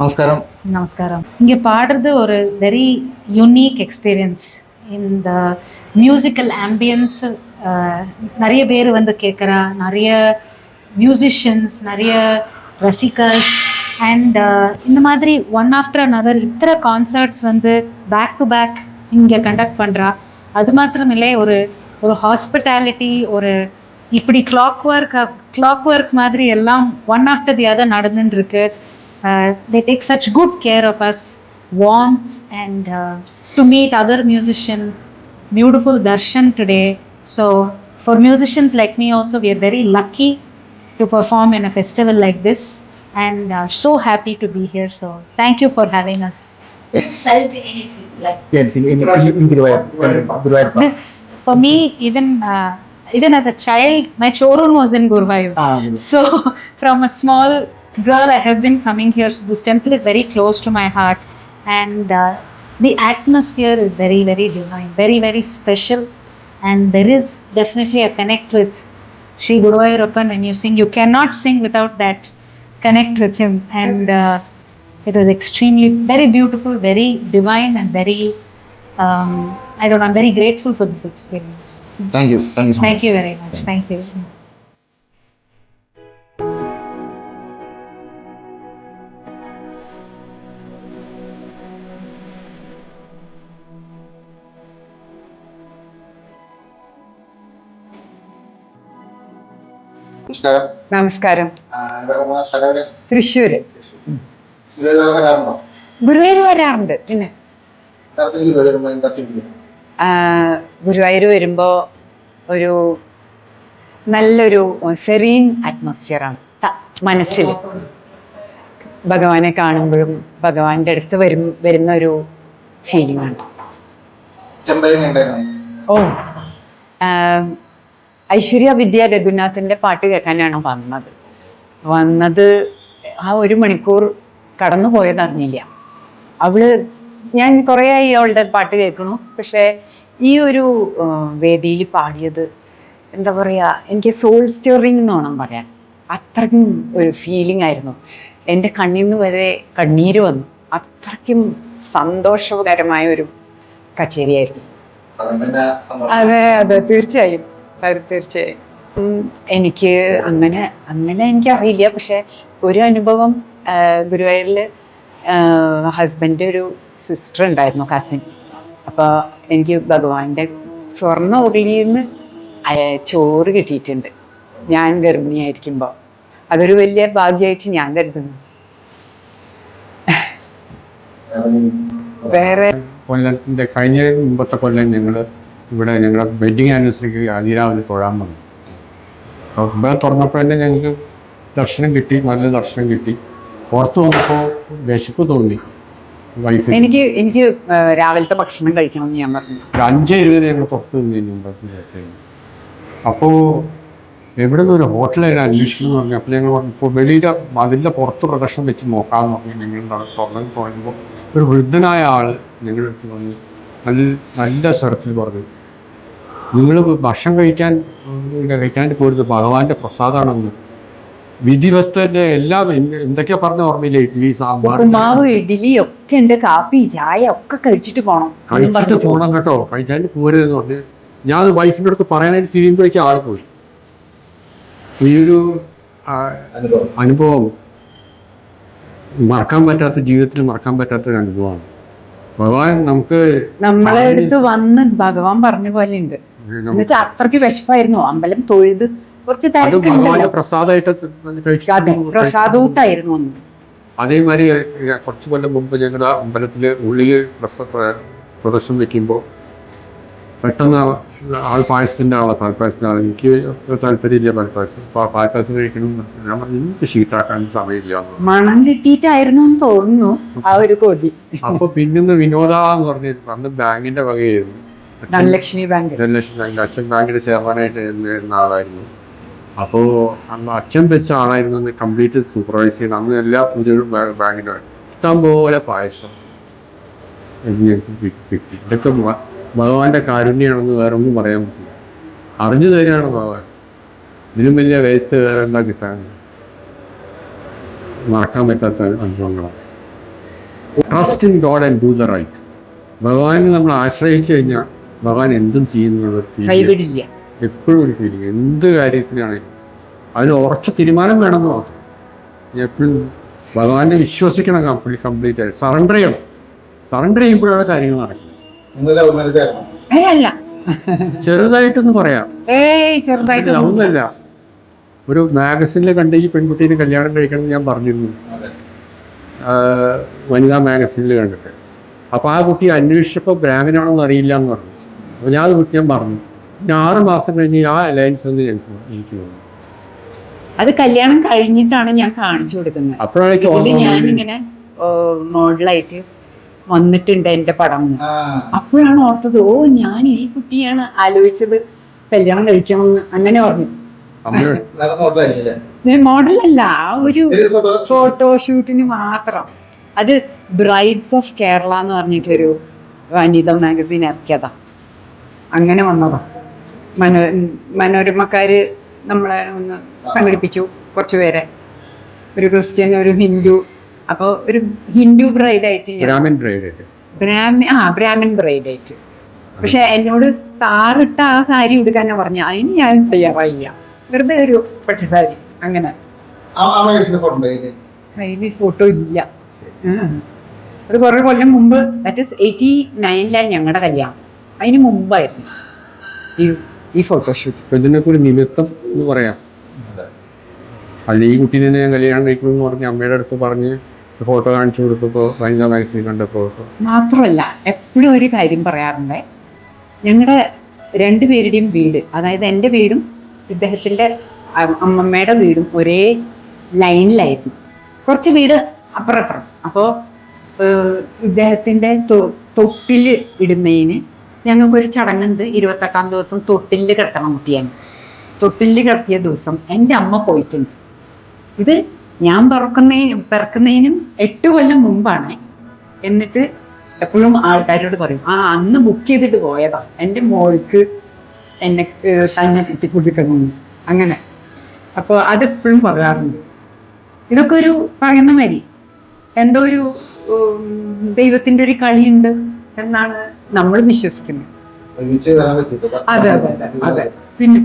நமஸ்காரம். நமஸ்காரம். இங்கே பாடுறது ஒரு வெரி யூனிக் எக்ஸ்பீரியன்ஸ் இந்த மியூசிக்கல் ஆம்பியன்ஸ் நிறைய பேர் வந்து கேட்குறா நிறைய மியூசிஷியன்ஸ் நிறைய ரசிகர்ஸ். அண்ட் இந்த மாதிரி ஒன் ஆஃப்டர் அனதர் இத்தனை கான்சர்ட்ஸ் வந்து பேக் டு பேக் இங்கே கண்டக்ட் பண்ணுறா அது மாத்திரம் இல்லை ஒரு ஒரு ஹாஸ்பிட்டாலிட்டி ஒரு இப்படி கிளாக் ஒர்க் கிளாக் ஒர்க் மாதிரி எல்லாம் ஒன் ஆஃப்டர் தி அதர் நடந்துன்னு Uh, they take such good care of us, warmth, and uh, to meet other musicians. Beautiful darshan today. So, for musicians like me, also, we are very lucky to perform in a festival like this and uh, so happy to be here. So, thank you for having us. This, for me, even uh, even as a child, my chorun was in Gurvayu. Ah, so, from a small girl, I have been coming here. So this temple is very close to my heart, and uh, the atmosphere is very, very divine, very, very special. And there is definitely a connect with Sri Guruvayurappan when you sing. You cannot sing without that connect with him. And uh, it was extremely, very beautiful, very divine, and very, um, I don't know, I'm very grateful for this experience. Thank you. Thank you so Thank you very much. Thank you. Thank you. നമസ്കാരം? തൃശ്ശൂര്. ഗുരുവായൂർ വരാറുണ്ടോ? പിന്നെ. ഗുരുവായൂർ വരുമ്പോൾ ഒരു നല്ലൊരു serine അറ്റ്മോസ്ഫിയറാണ് മനസ്സിൽ. ഭഗവാനെ കാണുമ്പോഴും ഭഗവാന്റെ അടുത്ത് വരും വരുന്ന ഒരു ഫീലിംഗ് ആണ് ഓ ആ, ഐശ്വര്യ വിദ്യ രഘുനാഥിന്റെ പാട്ട് കേൾക്കാനാണ് വന്നത്. വന്നത് ആ ഒരു മണിക്കൂർ കടന്നു പോയത് അറിഞ്ഞില്ല. അവൾ ഞാൻ കുറേ ആയി അവളുടെ പാട്ട് കേൾക്കണു. പക്ഷേ ഈ ഒരു വേദിയിൽ പാടിയത് എന്താ പറയുക എനിക്ക് സോൾ സ്റ്റോറിങ് എന്ന് വേണം പറയാൻ. അത്രയ്ക്കും ഒരു ഫീലിംഗ് ആയിരുന്നു. എന്റെ കണ്ണിൽ നിന്ന് വരെ കണ്ണീര് വന്നു. അത്രയ്ക്കും സന്തോഷകരമായ ഒരു കച്ചേരിയായിരുന്നു. അതെ അതെ തീർച്ചയായും. തീർച്ചയായും. എനിക്ക് അങ്ങനെ അങ്ങനെ എനിക്കറിയില്ല. പക്ഷെ ഒരു അനുഭവം ഗുരുവായൂരിൽ ഹസ്ബൻഡ് ഒരു സിസ്റ്റർ ഉണ്ടായിരുന്നു കസിൻ അപ്പോൾ എനിക്ക് ഭഗവാന്റെ സ്വർണ ഉരുളിയിൽ നിന്ന് ചോറ് കിട്ടിയിട്ടുണ്ട്. ഞാൻ ഗർഭിണിയായിരിക്കുമ്പോൾ അതൊരു വലിയ ഭാഗ്യമായിട്ട് ഞാൻ കരുതുന്നു. വേറെ കഴിഞ്ഞ മുമ്പത്തെ കൊല്ലം ഞങ്ങൾ ഇവിടെ ഞങ്ങളുടെ വെഡിങ് ആനിവേഴ്സറിക്ക് അതിരാവിലെ തൊഴാൻ വന്നു. അപ്പോൾ ഇവിടെ തുറന്നപ്പോഴല്ലേ ഞങ്ങൾക്ക് ദർശനം കിട്ടി നല്ല ദർശനം കിട്ടി. പുറത്തു വന്നപ്പോൾ വിശപ്പ് തോന്നി. വൈഫ് എനിക്ക് എനിക്ക് രാവിലത്തെ ഭക്ഷണം കഴിക്കണം എന്ന് ഞാൻ പറഞ്ഞു. ഒരു അഞ്ച് ഇരുപത് ഞങ്ങൾ പുറത്ത് നിന്ന് അപ്പോൾ എവിടെ നിന്ന് ഒരു ഹോട്ടലായിട്ട് അന്വേഷിക്കുന്നു പറഞ്ഞു അപ്പോൾ ഞങ്ങൾ പറഞ്ഞു ഇപ്പോൾ വെളിയിലെ മതിലിന്റെ പുറത്ത് പ്രദർശനം വെച്ച് നോക്കാമെന്ന് പറഞ്ഞു ഞങ്ങൾ തുറന്നു പോയപ്പോൾ ഒരു വൃദ്ധനായ ആൾ ഞങ്ങളുടെ അടുത്ത് വന്ന് നല്ല നല്ല സ്വരത്തിൽ പറഞ്ഞു. നിങ്ങൾ ഭക്ഷണം കഴിക്കാൻ ഉം, കഴിക്കാണ്ട് പോരുത്. ഭഗവാന്റെ പ്രസാദമാണെന്ന് വിധിവത്തന്റെ എല്ലാം എന്ത് എന്തൊക്കെയാ പറഞ്ഞ ഓർമ്മയില്ല? ഇഡ്ഡലി സാമ്പാർ ഉപ്പുമാവ് ഇഡ്ഡലി ഒക്കെ ഉണ്ട് കാപ്പി ചായ ഒക്കെ കഴിച്ചിട്ട് പോണം. കഴിച്ചിട്ട് പോണം പോകണം കേട്ടോ. കഴിച്ചാൽ പോരുതെന്ന് പറഞ്ഞ്. ഞാൻ വൈഫിന്റെ അടുത്ത് പറയാനായിട്ട് തിരിയുമ്പോഴേക്കും ആൾ പോയി. ഈ ഒരു അനുഭവം. അനുഭവം. മറക്കാൻ പറ്റാത്ത ജീവിതത്തിൽ മറക്കാൻ പറ്റാത്ത ഒരു അനുഭവമാണ്. ഭഗവാൻ നമുക്ക് നമ്മളെ അടുത്ത് വന്ന് ഭഗവാൻ പറഞ്ഞ പോലെ ഉണ്ട് എന്നുവെച്ചാൽ അത്രയ്ക്ക് വിശപ്പായിരുന്നു അമ്പലം തൊഴുത് കുറച്ച് തിരക്കുണ്ടല്ലോ പ്രസാദമായിട്ട് അതെ പ്രസാദൂട്ടായിരുന്നു അന്ന്. അതേമാതിരി കുറച്ച് കൊല്ലം മുമ്പ് ഞങ്ങളുടെ അമ്പലത്തിലെ ഉള്ളിൽ പ്രദർശനം വെക്കുമ്പോൾ പെട്ടെന്ന് ആൾ പായസത്തിന്റെ ആളെ പാൽപ്പായസത്തിന്റെ ആൾ എനിക്ക് താല്പര്യമില്ല പാൽപ്പായസം പാൽപ്പായസം കഴിക്കണം എനിക്ക് ഷീട്ടാക്കാൻ സമയമില്ല. മണം കിട്ടിയിട്ടായിരുന്നു എന്ന് തോന്നുന്നു ആ ഒരു കൊതി. അപ്പൊ പിന്നെ വിനോദ എന്ന് പറഞ്ഞ് അന്ന് ബാങ്കിന്റെ വകയായിരുന്നു. ധനലക്ഷ്മി ബാങ്ക്. ധനലക്ഷ്മി ബാങ്ക് അച്ഛൻ ബാങ്കിന്റെ ചെയർമാനായിട്ട് വരുന്ന ആളായിരുന്നു. അപ്പോൾ അന്ന് അച്ഛൻ വെച്ച ആളായിരുന്നു അന്ന് കംപ്ലീറ്റ് സൂപ്പർവൈസ് ചെയ്യുന്നത് അന്ന് എല്ലാ പൂജകളും ബാങ്കിന്റെ ഇഷ്ടം പോലെ പായസം ഇതൊക്കെ ഭഗവാന്റെ കാരുണ്യമാണെന്ന് വേറെ ഒന്നും പറയാൻ പറ്റില്ല. അറിഞ്ഞു തരികയാണ് ഭഗവാൻ. ഇതിനും വലിയ വേസ്റ്റ് വേറെ എന്താ കിട്ടാൻ? മറക്കാൻ പറ്റാത്ത അനുഭവങ്ങളാണ് trust in God and do the right ഭഗവാനെ നമ്മൾ ആശ്രയിച്ചു കഴിഞ്ഞാൽ ഭഗവാൻ എന്തും ചെയ്യുന്നുള്ള എപ്പോഴും ഒരു ഫീലിംഗ് എന്ത് കാര്യത്തിനാണെങ്കിലും അതിന് ഉറച്ച തീരുമാനം വേണമെന്ന് മാത്രം. എപ്പോഴും ഭഗവാനെ വിശ്വസിക്കണം. കംപ്ലീറ്റ് കംപ്ലീറ്റ് ആയിട്ട് സറണ്ടർ ചെയ്യണം. സറണ്ടർ ചെയ്യുമ്പോഴാണ് കാര്യങ്ങൾ നടക്കുന്നത്. അല്ല. ചെറുതായിട്ടൊന്ന് പറയാം. ഏയ് ചെറുതായിട്ട് ഒന്നല്ല ഒരു മാഗസിനിൽ കണ്ട ഈ പെൺകുട്ടീനെ കല്യാണം കഴിക്കണം എന്ന് ഞാൻ പറഞ്ഞിരുന്നു. അതെ. വനിതാ മാഗസിനിൽ കണ്ടിട്ട്. അപ്പോൾ ആ കുട്ടി അന്വേഷിച്ചപ്പോൾ ബ്രാഹ്മിനാണോന്ന് അറിയില്ല എന്ന് പറഞ്ഞു. അപ്പോൾ ഞാൻ അത് കുട്ടി ഞാൻ പറഞ്ഞു. പിന്നെ ആറ് മാസം കഴിഞ്ഞ് ആ അലയൻസ് എന്ന് എനിക്ക് എനിക്ക് തോന്നുന്നു അത് കല്യാണം കഴിഞ്ഞിട്ടാണ് ഞാൻ കാണിച്ചു കൊടുക്കുന്നത്. അപ്പോഴാണ് ഞാനിങ്ങനെ മോഡലായിട്ട് വന്നിട്ടുണ്ട് എന്റെ പടം. ആ. അപ്പോഴാണ് ഓർത്തത് ഓ ഞാൻ ഈ കുട്ടിയാണ് ആലോചിച്ചത്. കല്യാണം കഴിക്കണമെന്ന് അങ്ങനെ പറഞ്ഞു. മോഡലല്ല ആ ഒരു ഫോട്ടോഷൂട്ടിന് മാത്രം. അത് ബ്രൈഡ്സ് ഓഫ് കേരള എന്ന് പറഞ്ഞിട്ടൊരു വനിത മാഗസിൻ ഇറക്കിയതാ. അങ്ങനെ വന്നതാ. മനോ മനോരമക്കാര് നമ്മളെ ഒന്ന് സംഘടിപ്പിച്ചു കുറച്ചുപേരെ ഒരു ക്രിസ്ത്യൻ ഒരു ഹിന്ദു അപ്പോൾ ഒരു ഹിന്ദു ബ്രൈഡായിട്ട് ആയിട്ട് ബ്രാഹ്മിൻ ബ്രൈഡ് ബ്രാഹ്മി ആ ബ്രാഹ്മിൻ ബ്രൈഡായിട്ട് പക്ഷെ എന്നോട് താറിട്ട ആ സാരി ഉടുക്കാനാ പറഞ്ഞ അതിന് ഞാൻ തയ്യാറായില്ല. വെറുതെ ഒരു പട്ടുസാരി അങ്ങനെ. ആ ആ ഫോട്ടോ കയ്യിൽ ഫോട്ടോ ഇല്ല. അത് കുറെ കൊല്ലം മുമ്പ് ദാറ്റ് ഇസ് എയ്റ്റി നയനിലാണ് ഞങ്ങളുടെ കല്യാണം. അതിന് മുമ്പായിരുന്നു ഈ ഈ ഫോട്ടോഷൂട്ട് ഇപ്പൊ ഇതിനൊക്കെ ഒരു നിമിത്തം എന്ന് പറയാം. അല്ല ഈ കുട്ടീനെ ഞാൻ കല്യാണം കഴിക്കണമെന്ന് പറഞ്ഞ് അമ്മയുടെ അടുത്ത് പറഞ്ഞ് ഫോട്ടോ കാണിച്ചു കൊടുത്തപ്പോൾ വനിതാ മാഗസിൻ കണ്ടപ്പോൾ മാത്രമല്ല എപ്പോഴും ഒരു കാര്യം പറയാറുണ്ട്. ഞങ്ങളുടെ രണ്ടുപേരുടെയും വീട് അതായത് എന്റെ വീടും ഇദ്ദേഹത്തിന്റെ അമ്മമ്മയുടെ വീടും ഒരേ ലൈനിലായിരുന്നു. കുറച്ച് വീട് അപ്പുറപ്പുറം. അപ്പുറം അപ്പോൾ ഇദ്ദേഹത്തിന്റെ തൊട്ടിൽ ഇടുന്നതിന് ഞങ്ങൾക്കൊരു ചടങ്ങുണ്ട്. ഇരുപത്തെട്ടാം ദിവസം തൊട്ടിൽ കിടത്തണം കുട്ടിയാണ് തൊട്ടിൽ കിടത്തിയ ദിവസം എന്റെ അമ്മ പോയിട്ടുണ്ട്. ഇത് ഞാൻ പിറക്കുന്നതിനും പിറക്കുന്നതിനും എട്ട് കൊല്ലം മുമ്പാണ്. എന്നിട്ട് എപ്പോഴും ആൾക്കാരോട് പറയും ആ അന്ന് ബുക്ക് ചെയ്തിട്ട് പോയതാ. എന്റെ മോൾക്ക് എന്നെ തന്നെ എത്തിക്കൊണ്ടിരിക്കണം അങ്ങനെ. അപ്പോൾ അതെപ്പോഴും പറയാറുണ്ട്. ഇതൊക്കെ ഒരു പറയുന്ന മാതിരി എന്തോ ഒരു ദൈവത്തിന്റെ ഒരു കളിയുണ്ട് എന്നാണ് നമ്മൾ വിശ്വസിക്കുന്നത്. അതെ അതെ അതെ. പിന്നെ